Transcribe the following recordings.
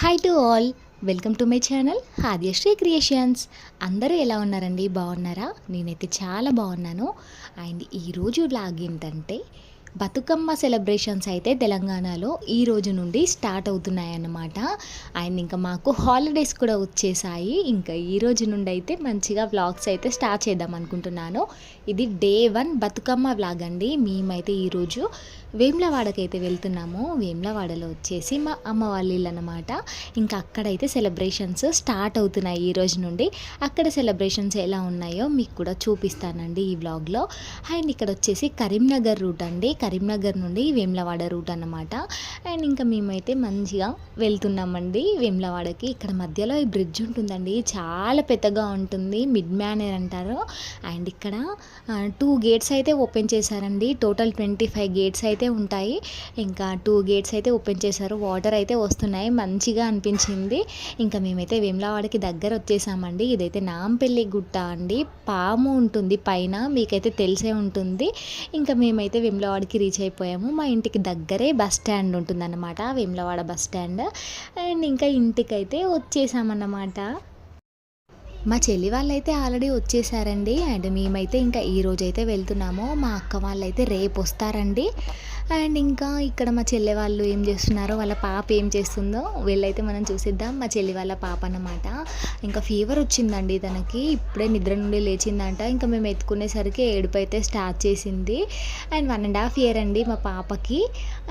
Hi to all welcome to my channel Hadyasri creations అందరూ ఎలా ఉన్నారండి? బాగున్నారా? నేనైతే చాలా బాగున్నాను. అండ్ ఈరోజు బ్లాగ్ ఏంటంటే బతుకమ్మ సెలబ్రేషన్స్ అయితే తెలంగాణలో ఈ రోజు నుండి స్టార్ట్ అవుతున్నాయన్నమాట. అండ్ ఇంకా మాకు హాలిడేస్ కూడా వచ్చేసాయి. ఇంకా ఈ రోజు నుండి అయితే మంచిగా వ్లాగ్స్ అయితే స్టార్ట్ చేద్దాం అనుకుంటున్నాను. ఇది డే వన్ బతుకమ్మ వ్లాగ్ అండి. మేమైతే ఈరోజు వేమ్లవాడకైతే వెళ్తున్నాము. వేములవాడలో వచ్చేసి మా అమ్మ వాళ్ళ ఇల్లు అనమాట ఇంకా అక్కడైతే సెలబ్రేషన్స్ స్టార్ట్ అవుతున్నాయి ఈ రోజు నుండి. అక్కడ సెలబ్రేషన్స్ ఎలా ఉన్నాయో మీకు కూడా చూపిస్తానండి ఈ వ్లాగ్లో. అండ్ ఇక్కడ వచ్చేసి కరీంనగర్ రూట్ అండి. కరీంనగర్ నుండి వేములవాడ రూట్ అన్నమాట. అండ్ ఇంకా మేమైతే మంచిగా వెళ్తున్నామండి వేములవాడకి. ఇక్కడ మధ్యలో ఈ బ్రిడ్జ్ ఉంటుందండి. చాలా పెద్దగా ఉంటుంది. మిడ్ మ్యానర్ అంటారు. అండ్ ఇక్కడ టూ గేట్స్ అయితే ఓపెన్ చేశారండి. టోటల్ ట్వంటీ ఫైవ్ గేట్స్ అయితే ఉంటాయి. ఇంకా టూ గేట్స్ అయితే ఓపెన్ చేశారు. వాటర్ అయితే వస్తున్నాయి. మంచిగా అనిపించింది. ఇంకా మేమైతే వేములవాడకి దగ్గర వచ్చేసామండి. ఇదైతే నాంపల్లి గుట్ట అండి. పాము ఉంటుంది పైన. మీకైతే తెలిసే ఉంటుంది. ఇంకా మేమైతే వేములవాడికి రీచ్ అయిపోయాము. మా ఇంటికి దగ్గరే బస్ స్టాండ్ ఉంటుందన్నమాట. వేములవాడ బస్ స్టాండ్ అండ్ ఇంకా ఇంటికైతే వచ్చేసామన్నమాట. మా చెల్లి వాళ్ళైతే ఆల్రెడీ వచ్చేసారండి. అండ్ మేమైతే ఇంకా ఈ రోజైతే వెళ్తున్నామో. వెళ్తున్నాము మా అక్క వాళ్ళైతే రేపు వస్తారండి. అండ్ ఇంకా ఇక్కడ మా చెల్లె వాళ్ళు ఏం చేస్తున్నారో వాళ్ళ పాప ఏం చేస్తుందో వీళ్ళైతే మనం చూసిద్దాం. మా చెల్లి వాళ్ళ పాప అన్నమాట. ఇంకా ఫీవర్ వచ్చిందండి తనకి. ఇప్పుడే నిద్ర నుండి లేచిందంట. ఇంకా మేము ఎత్తుకునేసరికి ఏడుపు అయితే స్టార్ట్ చేసింది. And one and half year అండి మా పాపకి.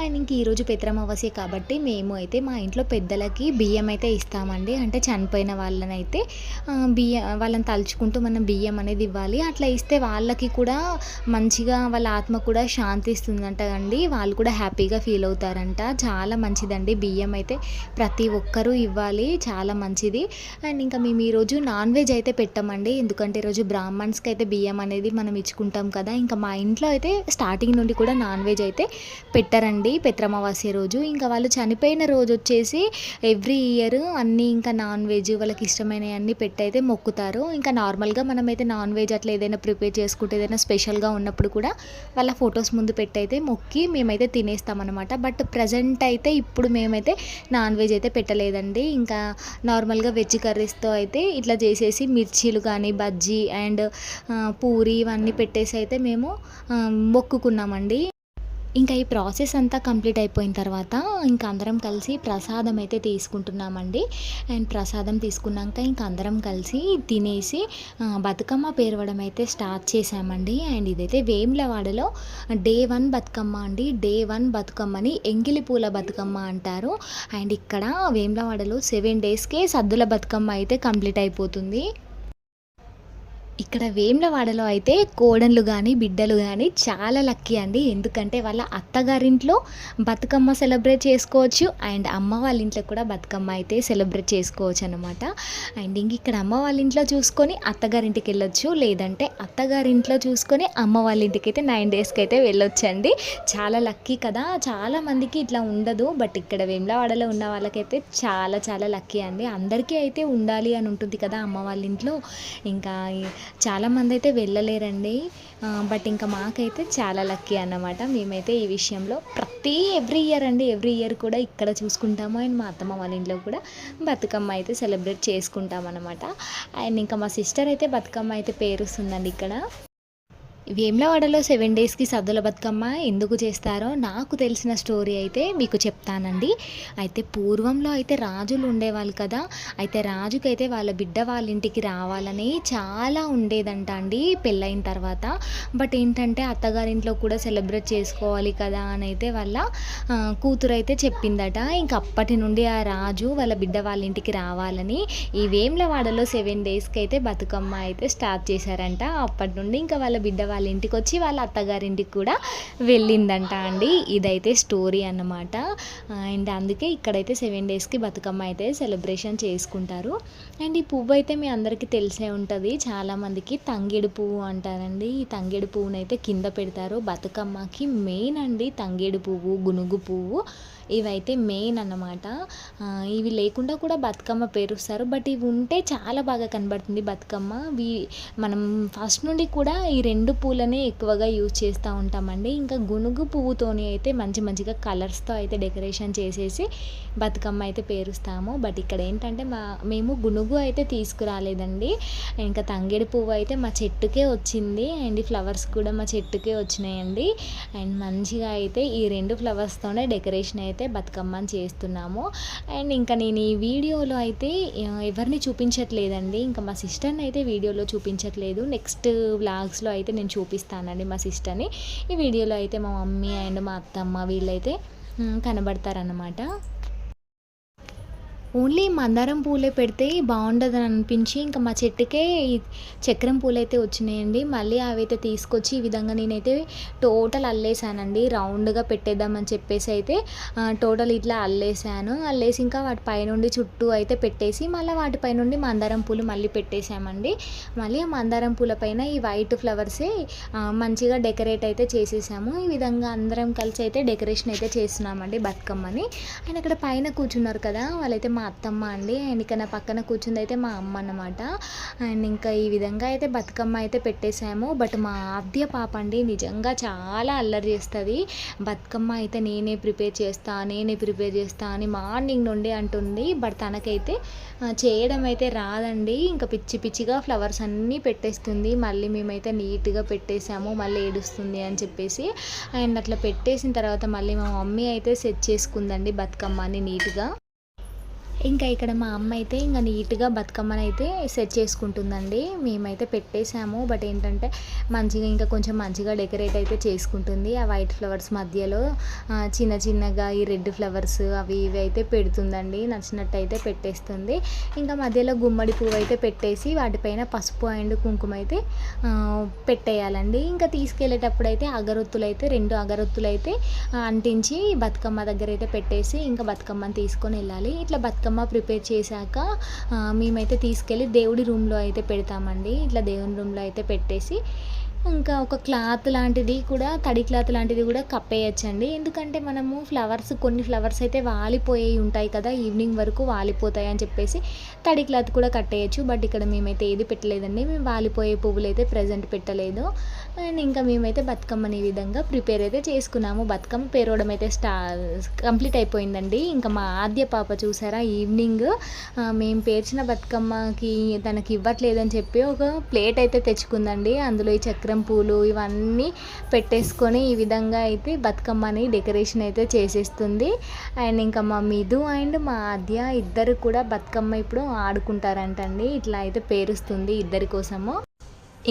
అండ్ ఇంక ఈరోజు పిత్రమవస్య కాబట్టి మేము అయితే మా ఇంట్లో పెద్దలకి బియ్యం అయితే ఇస్తామండి. అంటే చనిపోయిన వాళ్ళనైతే బియ్యం బియ్యం వాళ్ళని తలుచుకుంటూ మనం బియ్యం అనేది ఇవ్వాలి. అట్లా ఇస్తే వాళ్ళకి కూడా మంచిగా వాళ్ళ ఆత్మ కూడా శాంతి ఇస్తుందంట అండి. వాళ్ళు కూడా హ్యాపీగా ఫీల్ అవుతారంట. చాలా మంచిదండి. బియ్యం అయితే ప్రతి ఒక్కరూ ఇవ్వాలి. చాలా మంచిది. అండ్ ఇంకా మేము ఈరోజు నాన్ వెజ్ అయితే పెట్టామండి. ఎందుకంటే ఈరోజు బ్రాహ్మణ్స్కి అయితే బియ్యం అనేది మనం ఇచ్చుకుంటాం కదా. ఇంకా మా ఇంట్లో అయితే స్టార్టింగ్ నుండి కూడా నాన్ వెజ్ అయితే పెట్టారండి. పెత్రమావాస్య రోజు. ఇంకా వాళ్ళు చనిపోయిన రోజు వచ్చేసి ఎవ్రీ ఇయర్ అన్నీ ఇంకా నాన్ వెజ్ వాళ్ళకి ఇష్టమైనవి అన్నీ పెట్టయితే మొక్కుతారు ఇంకా నార్మల్గా మనమైతే నాన్ వెజ్ అట్లా ఏదైనా ప్రిపేర్ చేసుకుంటే ఏదైనా స్పెషల్గా ఉన్నప్పుడు కూడా వాళ్ళ ఫొటోస్ ముందు పెట్టయితే మొక్కి మేమైతే తినేస్తామన్నమాట. బట్ ప్రజెంట్ అయితే ఇప్పుడు మేమైతే నాన్ వెజ్ అయితే పెట్టలేదండి. ఇంకా నార్మల్గా వెజ్ కర్రీస్తో అయితే ఇట్లా చేసేసి మిర్చీలు కానీ బజ్జీ అండ్ పూరి ఇవన్నీ పెట్టేసి అయితే మేము మొక్కుకున్నామండి. ఇంకా ఈ ప్రాసెస్ అంతా కంప్లీట్ అయిపోయిన తర్వాత ఇంకా అందరం కలిసి ప్రసాదం అయితే తీసుకుంటున్నామండి. అండ్ ప్రసాదం తీసుకున్నాక ఇంకా అందరం కలిసి తినేసి బతుకమ్మ పేరవడం అయితే స్టార్ట్ చేసామండి అండ్ ఇదైతే వేములవాడలో డే వన్ బతుకమ్మ అండి. డే వన్ బతుకమ్మని ఎంగిలి పూల బతుకమ్మ అంటారు. అండ్ ఇక్కడ వేములవాడలో సెవెన్ డేస్కే సద్దుల బతుకమ్మ అయితే కంప్లీట్ అయిపోతుంది. ఇక్కడ వేములవాడలో అయితే కోడన్లు కానీ బిడ్డలు కానీ చాలా లక్కీ అండి. ఎందుకంటే వాళ్ళ అత్తగారింట్లో బతుకమ్మ సెలబ్రేట్ చేసుకోవచ్చు. అండ్ అమ్మ వాళ్ళ ఇంట్లో కూడా బతుకమ్మ అయితే సెలబ్రేట్ చేసుకోవచ్చు అనమాట అండ్ ఇంక ఇక్కడ అమ్మ వాళ్ళ ఇంట్లో చూసుకొని అత్తగారింటికి వెళ్ళొచ్చు. లేదంటే అత్తగారింట్లో చూసుకొని అమ్మ వాళ్ళ ఇంటికి అయితే నైన్ డేస్కి అయితే వెళ్ళొచ్చండి. చాలా లక్కీ కదా. చాలా మందికి ఇట్లా ఉండదు. బట్ ఇక్కడ వేములవాడలో ఉన్న వాళ్ళకైతే చాలా చాలా లక్కీ అండి. అందరికీ అయితే ఉండాలి అని ఉంటుంది కదా అమ్మ వాళ్ళ ఇంట్లో. ఇంకా చాలామంది అయితే వెళ్ళలేరండి బట్ ఇంకా మాకైతే చాలా లక్కీ అన్నమాట. మేమైతే ఈ విషయంలో ప్రతి ఎవ్రీ ఇయర్ అండి ఎవ్రీ ఇయర్ కూడా ఇక్కడ చూసుకుంటాము. అండ్ మా అత్తమ్మ వాళ్ళ ఇంట్లో కూడా బతుకమ్మ అయితే సెలబ్రేట్ చేసుకుంటాం అనమాట అండ్ ఇంకా మా సిస్టర్ అయితే బతుకమ్మ అయితే పేరుస్తుందండి ఇక్కడ. వేములవాడలో సెవెన్ డేస్కి సద్దుల బతుకమ్మ ఎందుకు చేస్తారో నాకు తెలిసిన స్టోరీ అయితే మీకు చెప్తానండి. అయితే పూర్వంలో అయితే రాజులు ఉండేవాళ్ళు కదా అయితే రాజుకైతే వాళ్ళ బిడ్డ వాళ్ళ ఇంటికి రావాలని చాలా ఉండేదంట అండి పెళ్ళైన తర్వాత. బట్ ఏంటంటే అత్తగారింట్లో కూడా సెలబ్రేట్ చేసుకోవాలి కదా అని అయితే వాళ్ళ కూతురు అయితే చెప్పిందట. ఇంక అప్పటి నుండి ఆ రాజు వాళ్ళ బిడ్డ వాళ్ళ ఇంటికి రావాలని ఈ వేములవాడలో సెవెన్ డేస్కి అయితే బతుకమ్మ అయితే స్టార్ట్ చేశారంట. అప్పటి నుండి ఇంకా వాళ్ళ బిడ్డ వాళ్ళ ఇంటికి వచ్చి వాళ్ళ అత్తగారింటికి కూడా వెళ్ళిందంట అండి. ఇదైతే స్టోరీ అన్నమాట. అండ్ అందుకే ఇక్కడైతే సెవెన్ డేస్కి బతుకమ్మ అయితే సెలబ్రేషన్ చేసుకుంటారు. అండ్ ఈ పువ్వు అయితే మీ అందరికీ తెలిసే ఉంటుంది. చాలామందికి తంగేడు పువ్వు అంటారండి. ఈ తంగేడు పువ్వునైతే కింద పెడతారు. బతుకమ్మకి మెయిన్ అండి తంగేడు పువ్వు గునుగు పువ్వు. ఇవైతే మెయిన్ అన్నమాట. ఇవి లేకుండా కూడా బతుకమ్మ పేరుస్తారు. బట్ ఇవి ఉంటే చాలా బాగా కనబడుతుంది బతుకమ్మ. ఇవి మనం ఫస్ట్ నుండి కూడా ఈ రెండు పూలనే ఎక్కువగా యూజ్ చేస్తూ ఉంటామండి. ఇంకా గునుగు పువ్వుతోని అయితే మంచి మంచిగా కలర్స్తో అయితే డెకరేషన్ చేసేసి బతుకమ్మ అయితే పేరుస్తాము. బట్ ఇక్కడ ఏంటంటే మా మేము గునుగు అయితే తీసుకురాలేదండి. ఇంకా తంగేడి పువ్వు అయితే మా చెట్టుకే వచ్చింది. అండ్ ఈ ఫ్లవర్స్ కూడా మా చెట్టుకే వచ్చినాయండి. అండ్ మంచిగా అయితే ఈ రెండు ఫ్లవర్స్తోనే డెకరేషన్ అయితే అయితే బతుకమ్మని చేస్తున్నాము. అండ్ ఇంకా నేను ఈ వీడియోలో అయితే ఎవరిని చూపించట్లేదండి. ఇంకా మా సిస్టర్ని అయితే వీడియోలో చూపించట్లేదు. నెక్స్ట్ వ్లాగ్స్లో అయితే నేను చూపిస్తానండి మా సిస్టర్ని. ఈ వీడియోలో అయితే మా మమ్మీ అండ్ మా అత్తమ్మ వీళ్ళైతే కనబడతారనమాట కనబడతారన్నమాట. ఓన్లీ మందారం పూలే పెడితే బాగుండదని అనిపించి ఇంకా మా చెట్టుకే చక్రం పూలు అయితే వచ్చినాయండి. మళ్ళీ అవైతే తీసుకొచ్చి ఈ విధంగా నేనైతే టోటల్ అల్లేసానండి. రౌండ్గా పెట్టేద్దామని చెప్పేసి అయితే టోటల్ ఇట్లా అల్లేసాను. అల్లేసి ఇంకా వాటి పైనుండి చుట్టూ అయితే పెట్టేసి మళ్ళీ వాటిపై నుండి మందారం పూలు మళ్ళీ పెట్టేసామండి. మళ్ళీ ఆ మందారం పూల పైన ఈ వైట్ ఫ్లవర్సే మంచిగా డెకరేట్ అయితే చేసేసాము. ఈ విధంగా అందరం కలిసి అయితే డెకరేషన్ అయితే చేస్తున్నామండి బతుకమ్మని. ఆయన అక్కడ పైన కూర్చున్నారు కదా వాళ్ళైతే మా అత్తమ్మ అండి. అండ్ ఇక నా పక్కన కూర్చుంది అయితే మా అమ్మ అన్నమాట. అండ్ ఇంకా ఈ విధంగా అయితే బతుకమ్మ అయితే పెట్టేశాము. బట్ మా ఆద్య పాప అండి నిజంగా చాలా అల్లరి చేస్తుంది. బతుకమ్మ అయితే నేనే ప్రిపేర్ చేస్తా నేనే ప్రిపేర్ చేస్తా అని మార్నింగ్ నుండి అంటుంది. బట్ తనకైతే చేయడం అయితే రాదండి. ఇంకా పిచ్చి పిచ్చిగా ఫ్లవర్స్ అన్నీ పెట్టేస్తుంది. మళ్ళీ మేమైతే నీట్గా పెట్టేసాము మళ్ళీ ఏడుస్తుంది అని చెప్పేసి. అండ్ అట్లా పెట్టేసిన తర్వాత మళ్ళీ మా మమ్మీ అయితే సెట్ చేసుకుందండి బతుకమ్మని నీట్గా. ఇంకా ఇక్కడ మా అమ్మ అయితే ఇంకా నీట్గా బతుకమ్మని అయితే సెట్ చేసుకుంటుందండి. మేమైతే పెట్టేశాము. బట్ ఏంటంటే మంచిగా ఇంకా కొంచెం మంచిగా డెకరేట్ అయితే చేసుకుంటుంది. ఆ వైట్ ఫ్లవర్స్ మధ్యలో చిన్న చిన్నగా ఈ రెడ్ ఫ్లవర్స్ అవి ఇవి అయితే పెడుతుందండి. నచ్చినట్టు అయితే పెట్టేస్తుంది. ఇంకా మధ్యలో గుమ్మడి పువ్వు అయితే పెట్టేసి వాటిపైన పసుపు అండ్ కుంకుమ అయితే పెట్టేయాలండి. ఇంకా తీసుకెళ్ళేటప్పుడు అయితే అగరొత్తులు అయితే రెండు అగరొత్తులు అయితే అంటించి బతుకమ్మ దగ్గర అయితే పెట్టేసి ఇంకా బతుకమ్మని తీసుకొని వెళ్ళాలి. ఇట్లా బతుకమ్మ ప్రిపేర్ చేశాక మేమైతే తీసుకెళ్ళి దేవుడి రూమ్లో అయితే పెడతామండి. ఇట్లా దేవుని రూమ్లో అయితే పెట్టేసి ఇంకా ఒక క్లాత్ లాంటిది కూడా తడి క్లాత్ లాంటిది కూడా కప్పేయచ్చండి. ఎందుకంటే మనము ఫ్లవర్స్ కొన్ని ఫ్లవర్స్ అయితే వాలిపోయి ఉంటాయి కదా ఈవినింగ్ వరకు వాలిపోతాయి అని చెప్పేసి తడి క్లాత్ కూడా కట్టేయచ్చు. బట్ ఇక్కడ మేమైతే ఏది పెట్టలేదండి. మేము వాలిపోయే పువ్వులు అయితే ప్రజెంట్ పెట్టలేదు. అండ్ ఇంకా మేమైతే బతుకమ్మని విధంగా ప్రిపేర్ అయితే చేసుకున్నాము. బతుకమ్మ పేరవడం అయితే స్టా కంప్లీట్ అయిపోయిందండి. ఇంకా మా ఆద్య పాప చూసారా ఈవినింగ్ మేము పేర్చిన బతుకమ్మకి తనకి ఇవ్వట్లేదని చెప్పి ఒక ప్లేట్ అయితే తెచ్చుకుందండి. అందులో ఈ చక్రం పూలు ఇవన్నీ పెట్టేసుకొని ఈ విధంగా అయితే బతుకమ్మని డెకరేషన్ అయితే చేసేస్తుంది. అండ్ ఇంకా మా మిధు అండ్ మా ఆద్య ఇద్దరు కూడా బతుకమ్మ ఇప్పుడు ఆడుకుంటారంటండి. ఇట్లా అయితే పేరుస్తుంది ఇద్దరి కోసము.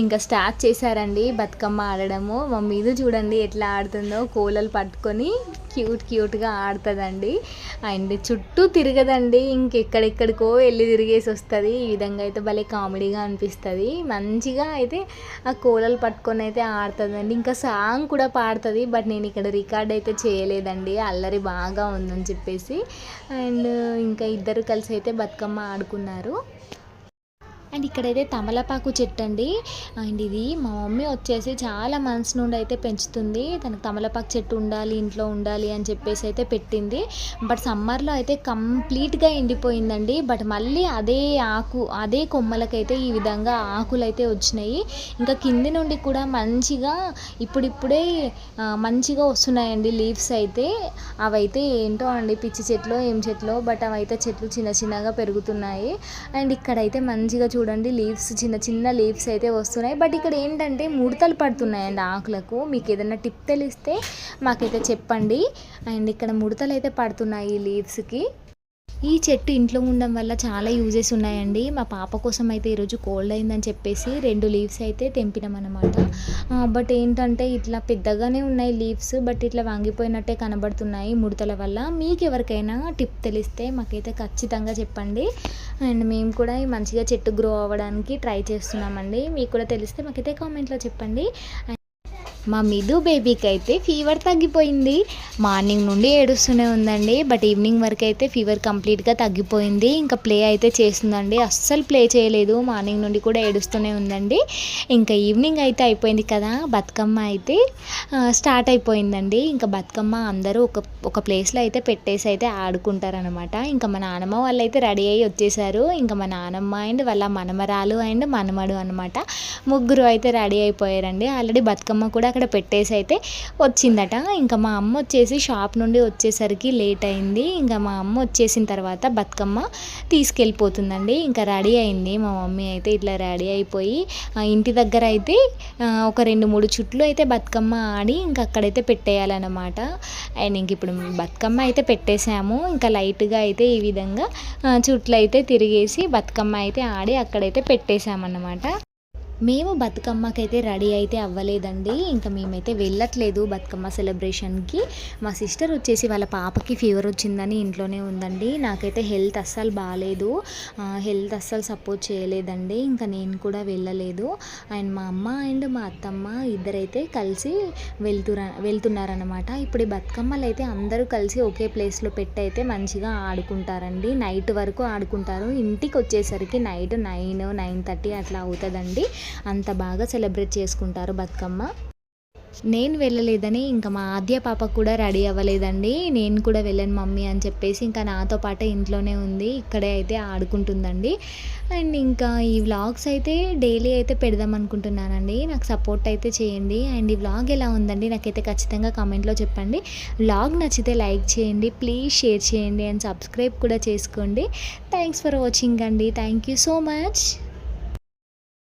ఇంకా స్టార్ట్ చేశారండి బతుకమ్మ ఆడడము. మా మీద చూడండి ఎట్లా ఆడుతుందో. కోలలు పట్టుకొని క్యూట్ క్యూట్గా ఆడుతుందండి. అండ్ చుట్టూ తిరగదండి. ఇంకెక్కడెక్కడికో వెళ్ళి తిరిగేసి వస్తుంది. ఈ విధంగా అయితే భలే కామెడీగా అనిపిస్తుంది. మంచిగా అయితే ఆ కోలలు పట్టుకొని అయితే ఆడుతుందండి. ఇంకా సాంగ్ కూడా పాడుతుంది బట్ నేను ఇక్కడ రికార్డ్ అయితే చేయలేదండి. అల్లరి బాగా ఉందని చెప్పేసి. అండ్ ఇంకా ఇద్దరు కలిసి అయితే బతుకమ్మ ఆడుకున్నారు. అండ్ ఇక్కడైతే తమలపాకు చెట్టు అండి అండ్ ఇది మా మమ్మీ వచ్చేసి చాలా మంత్స్ నుండి అయితే పెంచుతుంది. తనకు తమలపాకు చెట్టు ఉండాలి ఇంట్లో ఉండాలి అని చెప్పేసి అయితే పెట్టింది. బట్ సమ్మర్లో అయితే కంప్లీట్గా ఎండిపోయిందండి. బట్ మళ్ళీ అదే ఆకు అదే కొమ్మలకైతే ఈ విధంగా ఆకులు అయితే వచ్చినాయి. ఇంకా కింది నుండి కూడా మంచిగా ఇప్పుడిప్పుడే మంచిగా వస్తున్నాయండి లీవ్స్ అయితే. అవైతే ఏంటో అండి పిచ్చి చెట్లు ఏం చెట్లు బట్ అవైతే చెట్లు చిన్న చిన్నగా పెరుగుతున్నాయి. అండ్ ఇక్కడైతే మంచిగా చూడండి లీవ్స్ చిన్న చిన్న లీవ్స్ అయితే వస్తున్నాయి. బట్ ఇక్కడ ఏంటంటే ముడతలు పడుతున్నాయండి ఆకులకు. మీకు ఏదైనా టిప్ తెలిస్తే మాకైతే చెప్పండి. అండ్ ఇక్కడ ముడతలు అయితే పడుతున్నాయి లీవ్స్కి ఈ చెట్టు ఇంట్లో ఉండడం వల్ల చాలా యూజెస్ ఉన్నాయండి. మా పాప కోసం అయితే ఈరోజు కోల్డ్ అయిందని చెప్పేసి రెండు లీవ్స్ అయితే తెంపినాం బట్ ఏంటంటే ఇట్లా పెద్దగానే ఉన్నాయి లీవ్స్ బట్ ఇట్లా వంగిపోయినట్టే కనబడుతున్నాయి ముడతల వల్ల. మీకు ఎవరికైనా టిప్ తెలిస్తే మాకైతే ఖచ్చితంగా చెప్పండి. అండ్ మేము కూడా మంచిగా చెట్టు గ్రో అవ్వడానికి ట్రై చేస్తున్నామండి. మీకు కూడా తెలిస్తే మాకైతే కామెంట్లో చెప్పండి. మా మిదు బేబీకి అయితే ఫీవర్ తగ్గిపోయింది. మార్నింగ్ నుండి ఏడుస్తూనే ఉందండి. బట్ ఈవినింగ్ వరకు అయితే ఫీవర్ కంప్లీట్గా తగ్గిపోయింది. ఇంకా ప్లే అయితే చేస్తుందండి. అస్సలు ప్లే చేయలేదు. మార్నింగ్ నుండి కూడా ఏడుస్తూనే ఉందండి. ఇంకా ఈవినింగ్ అయితే అయిపోయింది కదా. బతుకమ్మ అయితే స్టార్ట్ అయిపోయిందండి. ఇంకా బతుకమ్మ అందరూ ఒక ఒక ప్లేస్లో అయితే పెట్టేసి అయితే ఆడుకుంటారనమాట ఇంకా మా నాన్నమ్మ వాళ్ళు అయితే రెడీ అయ్యి వచ్చేసారు. ఇంకా మా నాన్నమ్మ అండ్ వాళ్ళ మనమరాలు అండ్ మనమడు అనమాట ముగ్గురు అయితే రెడీ అయిపోయారండి. ఆల్రెడీ బతుకమ్మ కూడా అక్కడ పెట్టేసి అయితే వచ్చిందట. ఇంకా మా అమ్మ వచ్చేసి షాప్ నుండి వచ్చేసరికి లేట్ అయింది. ఇంకా మా అమ్మ వచ్చేసిన తర్వాత బతుకమ్మ తీసుకెళ్ళిపోతుందండి. ఇంకా రెడీ అయింది. మా మమ్మీ అయితే ఇట్లా రెడీ అయిపోయి ఇంటి దగ్గర అయితే ఒక రెండు మూడు చుట్లు అయితే బతుకమ్మ ఆడి ఇంకా అక్కడైతే పెట్టేయాలన్నమాట. అండ్ ఇంక ఇప్పుడు బతుకమ్మ అయితే పెట్టేసాము ఇంకా లైట్గా అయితే ఈ విధంగా చుట్లు అయితే తిరిగేసి బతుకమ్మ అయితే ఆడి అక్కడైతే పెట్టేశామన్నమాట. మేము బతుకమ్మకైతే రెడీ అయితే అవ్వలేదండి. ఇంకా మేమైతే వెళ్ళట్లేదు బతుకమ్మ సెలబ్రేషన్కి. మా సిస్టర్ వచ్చేసి వాళ్ళ పాపకి ఫీవర్ వచ్చిందని ఇంట్లోనే ఉందండి. నాకైతే హెల్త్ అస్సలు బాగాలేదు హెల్త్ అస్సలు సపోర్ట్ చేయలేదండి. ఇంకా నేను కూడా వెళ్ళలేదు. అండ్ మా అమ్మ అండ్ మా అత్తమ్మ ఇద్దరైతే కలిసి వెళ్తురా వెళ్తున్నారనమాట ఇప్పుడు బతుకమ్మలు అయితే అందరూ కలిసి ఒకే ప్లేస్లో పెట్టి అయితే మంచిగా ఆడుకుంటారండి. నైట్ వరకు ఆడుకుంటారు. ఇంటికి వచ్చేసరికి నైట్ నైన్ నైన్ థర్టీ అట్లా అవుతుందండి. అంత బాగా సెలబ్రేట్ చేసుకుంటారు బతుకమ్మ. నేను వెళ్ళలేదని ఇంకా మా ఆద్య పాప కూడా రెడీ అవ్వలేదండి. నేను కూడా వెళ్ళాను మమ్మీ అని చెప్పేసి ఇంకా నాతో పాటే ఇంట్లోనే ఉంది ఇక్కడే అయితే ఆడుకుంటుందండి. అండ్ ఇంకా ఈ వ్లాగ్స్ అయితే డైలీ అయితే పెడదాం అనుకుంటున్నానండి. నాకు సపోర్ట్ అయితే చేయండి. అండ్ ఈ వ్లాగ్ ఎలా ఉందండి నాకైతే ఖచ్చితంగా కామెంట్లో చెప్పండి. వ్లాగ్ నచ్చితే లైక్ చేయండి ప్లీజ్ షేర్ చేయండి అండ్ సబ్స్క్రైబ్ కూడా చేసుకోండి. థ్యాంక్స్ ఫర్ వాచింగ్ అండి. Thank you so much